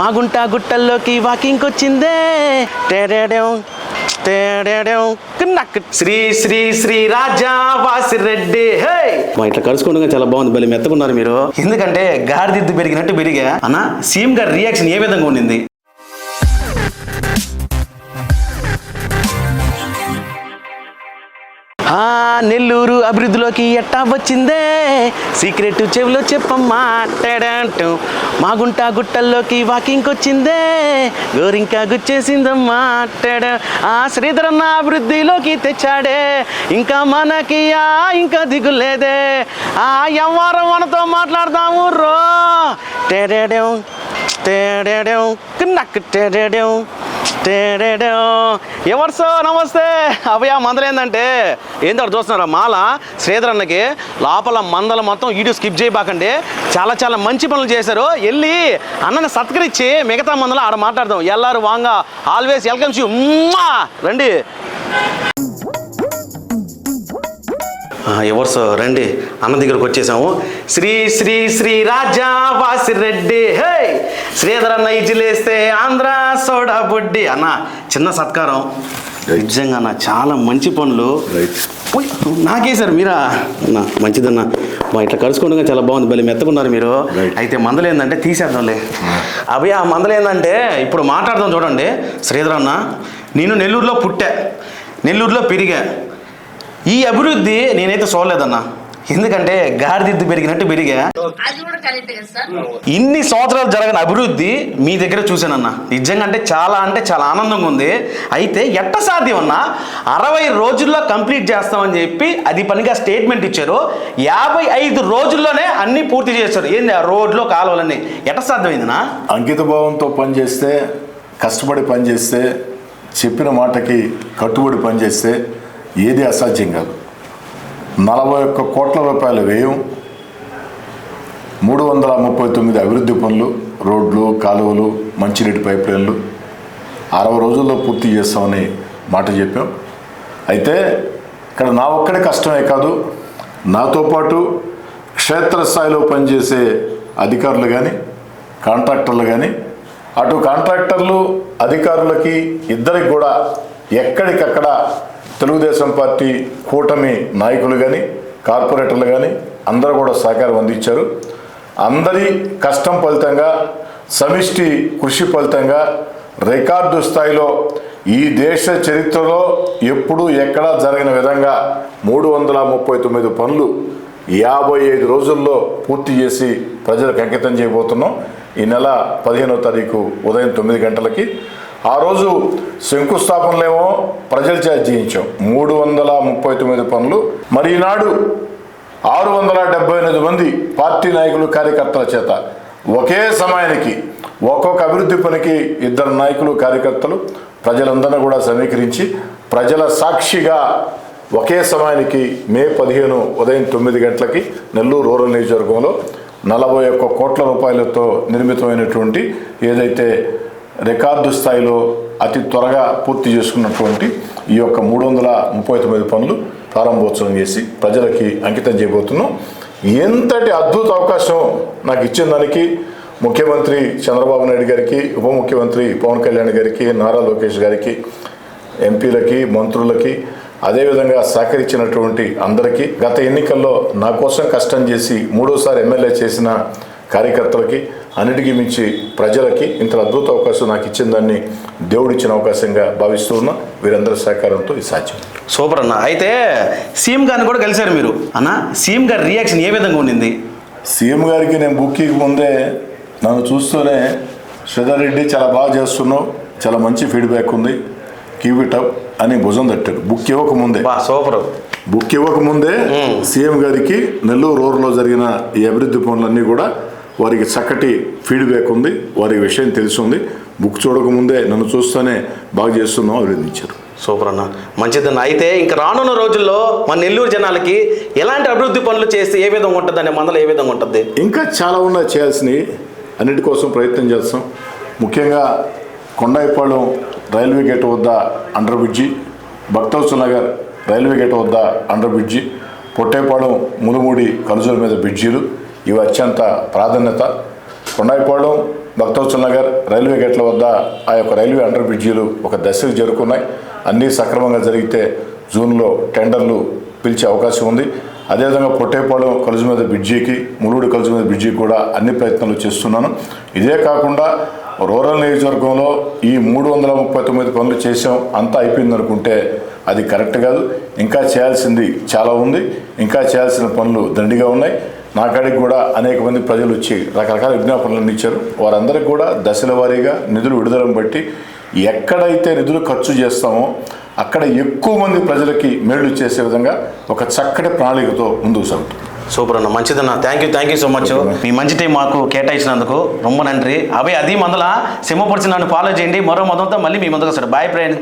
మా గుంట గుట్టల్లోకి వాకింగ్ వచ్చిందే టేడేడేం. శ్రీ శ్రీ శ్రీ రాజా వాసిరెడ్డి హే! మా ఇట్లా కలుసుకోవడం చాలా బాగుంది భలే మెత్తకున్నారు మీరు. ఎందుకంటే గాడిదిద్దు పెరిగినట్టు పెరిగా. అన్న సీఎం గారి రియాక్షన్ ఏ విధంగా ఉండింది? ఆ నెల్లూరు అభివృద్ధిలోకి ఎట్టా వచ్చిందే? సీక్రెట్ చెవిలో చెప్పమ్మా టెడంటు. మా గుంట గుట్టల్లోకి వాకింగ్ వచ్చిందే గోరింకా గుచ్చేసిందమ్మా టెడ. ఆ శ్రీధరన్న అభివృద్ధిలోకి తెచ్చాడే. ఇంకా మనకి ఆ ఇంకా దిగులేదే. ఆ ఎవ్వారం మనతో మాట్లాడదాము రో. టెడేడం టేడేడం కిన్నక్ టేడేడం. ఎవరు సో నమస్తే. అభయ మందలేందంటే? ఏంటో చూస్తున్నారా? మాల శ్రీధర్ అన్నకి లోపల మందల మొత్తం వీడియో స్కిప్ చేయబాకండి. చాలా చాలా మంచి పనులు చేశారు. వెళ్ళి అన్నని సత్కరించి మిగతా మందలు ఆడ మాట్లాడదాం. ఎల్లారు వాంగ. Always welcome you. రండి. ఎవరు సార్ రండి. అన్న దగ్గరకు వచ్చేసాము. శ్రీ శ్రీ శ్రీ రాజా వాసిరెడ్డి హే! శ్రీధర్ అన్న ఇజిలేస్తే ఆంధ్ర సోడా బుడ్డి. అన్న చిన్న సత్కారం. నిజంగా అన్న చాలా మంచి పనులు. నాకేసారు మీరా? అన్న మంచిదన్న. మా ఇట్లా కలుసుకోవడం చాలా బాగుంది. భలే మెత్తకున్నారు మీరు. అయితే మందలు ఏంటంటే తీసేద్దాంలే. అభయ ఆ మందలు ఏంటంటే ఇప్పుడు మాట్లాడదాం చూడండి. శ్రీధర్ అన్న నేను నెల్లూరులో పుట్టా. నెల్లూరులో పెరిగా. ఈ అభివృద్ధి నేనైతే చూడలేదన్నా. ఎందుకంటే గాడిదిద్దు పెరిగినట్టు పెరిగా. ఇన్ని సంవత్సరాలు జరగని అభివృద్ధి మీ దగ్గర చూశానన్న. నిజంగా అంటే చాలా అంటే చాలా ఆనందంగా ఉంది. అయితే ఎట్ట సాధ్యం అన్న అరవై రోజుల్లో కంప్లీట్ చేస్తామని చెప్పి అది పనిగా స్టేట్మెంట్ ఇచ్చారు. యాభై ఐదు రోజుల్లోనే అన్ని పూర్తి చేశారు. ఏంది ఆ రోడ్లు కాలువలన్నీ? ఎట్ట సాధ్యమైందినా అంకిత భావంతో పనిచేస్తే కష్టపడి పనిచేస్తే చెప్పిన మాటకి కట్టుబడి పనిచేస్తే ఏది అసాధ్యం కాదు. నలభై ఒక్క కోట్ల రూపాయల వ్యయం మూడు వందల ముప్పై తొమ్మిది అభివృద్ధి పనులు రోడ్లు కాలువలు మంచినీటి పైప్ లైన్లు. అరవై రోజుల్లో పూర్తి చేస్తామని మాట చెప్పాం. అయితే ఇక్కడ నా ఒక్కడే కష్టమే కాదు నాతో పాటు క్షేత్రస్థాయిలో పనిచేసే అధికారులు కానీ కాంట్రాక్టర్లు కానీ అటు కాంట్రాక్టర్లు అధికారులకి ఇద్దరికి కూడా ఎక్కడికక్కడ తెలుగుదేశం పార్టీ కూటమి నాయకులు కానీ కార్పొరేటర్లు కానీ అందరూ కూడా సహకారం అందించారు. అందరి కష్టం ఫలితంగా సమిష్టి కృషి ఫలితంగా రికార్డు స్థాయిలో ఈ దేశ చరిత్రలో ఎప్పుడూ ఎక్కడా జరిగిన విధంగా మూడు వందల ముప్పై తొమ్మిది పనులు యాభై ఐదు రోజుల్లో పూర్తి చేసి ప్రజలకు అంకితం చేయబోతున్నాం. ఈ నెల పదిహేనో తారీఖు ఉదయం తొమ్మిది గంటలకి ఆ రోజు శంకుస్థాపనలేమో ప్రజల చేత చేయించాం మూడు వందల ముప్పై తొమ్మిది పనులు. మరి ఈనాడు ఆరు వందల డెబ్బై ఎనిమిది మంది పార్టీ నాయకులు కార్యకర్తల చేత ఒకే సమయానికి ఒక్కొక్క అభివృద్ధి పనికి ఇద్దరు నాయకులు కార్యకర్తలు ప్రజలందరినీ కూడా సమీకరించి ప్రజల సాక్షిగా ఒకే సమయానికి మే పదిహేను ఉదయం తొమ్మిది గంటలకి నెల్లూరు రూరల్ నియోజకవర్గంలో నలభై ఒక్క కోట్ల రూపాయలతో నిర్మితమైనటువంటి ఏదైతే రికార్డు స్థాయిలో అతి త్వరగా పూర్తి చేసుకున్నటువంటి ఈ యొక్క మూడు వందల ముప్పై తొమ్మిది పనులు ప్రారంభోత్సవం చేసి ప్రజలకి అంకితం చేయబోతున్నాం. ఎంతటి అద్భుత అవకాశం నాకు ఇచ్చిన దానికి ముఖ్యమంత్రి చంద్రబాబు నాయుడు గారికి ఉప ముఖ్యమంత్రి పవన్ కళ్యాణ్ గారికి నారా లోకేష్ గారికి ఎంపీలకి మంత్రులకి అదేవిధంగా సహకరించినటువంటి అందరికీ గత ఎన్నికల్లో నా కోసం కష్టం చేసి మూడోసారి ఎమ్మెల్యే చేసిన కార్యకర్తలకి అన్నిటికీ మించి ప్రజలకి ఇంత అద్భుత అవకాశం నాకు ఇచ్చిన దాన్ని దేవుడిచ్చిన అవకాశంగా భావిస్తూ ఉన్నా వీరందరి సహకారంతో ఇది సాధ్యం. సూపర్ అన్న. అయితే సీఎం గారిని కూడా కలిశారు మీరు. అన్న సీఎం గారి రియాక్షన్ ఏ విధంగా ఉండింది? సీఎం గారికి నేను బుక్కి ముందే నన్ను చూస్తూనే శ్రీధర్ రెడ్డి చాలా బాగా చేస్తున్నావు చాలా మంచి ఫీడ్బ్యాక్ ఉంది కీప్ ఇట్ అప్ అని భుజం తట్టాడు. బుక్ ఇవ్వకముందే సూపర్. బుక్ ఇవ్వకముందే సీఎం గారికి నెల్లూరు రూరల్లో జరిగిన ఈ అభివృద్ధి పనులన్నీ కూడా వారికి చక్కటి ఫీడ్బ్యాక్ ఉంది వారికి విషయం తెలిసి ఉంది బుక్ చూడకముందే నన్ను చూస్తూనే బాగా చేస్తున్నావు అభినందించారు సూపర్ అన్న. మంచిదన్న. అయితే ఇంకా రానున్న రోజుల్లో మన నెల్లూరు జనాలకి ఎలాంటి అభివృద్ధి పనులు చేస్తే ఏ విధంగా ఉంటుంది అనే మందలు ఏ విధంగా ఉంటుంది? ఇంకా చాలా ఉన్నాయి చేయాల్సినవి. అన్నిటి కోసం ప్రయత్నం చేస్తాం. ముఖ్యంగా కొండాయిపాళెం రైల్వే గేట్ వద్ద under bridge Bhaktavatsala Nagar railway gate వద్ద అండర్ బ్రిడ్జి పొట్టేపాళెం మునుమూడి కలుజుల మీద బ్రిడ్జీలు ఇవి అత్యంత ప్రాధాన్యత. కొండాయిపాళెం భక్తవత్సల నగర్ రైల్వే గేట్ల వద్ద ఆ యొక్క రైల్వే అండర్ బ్రిడ్జీలు ఒక దశకు చేరుకున్నాయి. అన్నీ సక్రమంగా జరిగితే జూన్లో టెండర్లు పిలిచే అవకాశం ఉంది. అదేవిధంగా పొట్టేపాలెం కలుజు మీద బ్రిడ్జికి ములుడు కలుజు మీద బ్రిడ్జికి కూడా అన్ని ప్రయత్నాలు చేస్తున్నాను. ఇదే కాకుండా రూరల్ నియోజకవర్గంలో ఈ మూడు వందల ముప్పై తొమ్మిది పనులు చేసాం అంతా అయిపోయింది అనుకుంటే అది కరెక్ట్ కాదు. ఇంకా చేయాల్సింది చాలా ఉంది. ఇంకా చేయాల్సిన పనులు దండిగా ఉన్నాయి. నా కాడికి కూడా అనేక మంది ప్రజలు వచ్చి రకరకాల విజ్ఞాపనలు ఇచ్చారు. వారందరికీ కూడా దశల వారీగా నిధులు విడుదలను బట్టి ఎక్కడైతే నిధులు ఖర్చు చేస్తామో అక్కడ ఎక్కువ మంది ప్రజలకి మేళ్ళు చేసే విధంగా ఒక చక్కటి ప్రణాళికతో ముందుకు సాగుతుంది. సూపర్ అన్న మంచిదన్న. Thank you thank you so much మీ మంచి టైం మాకు కేటాయించినందుకు రొమ్మ నండ్రి అవి అది మందల. సింహపరిచి నన్ను ఫాలో చేయండి. మరో మొదంతో మళ్ళీ మీ ముందుకు వస్తాడు. Boy friend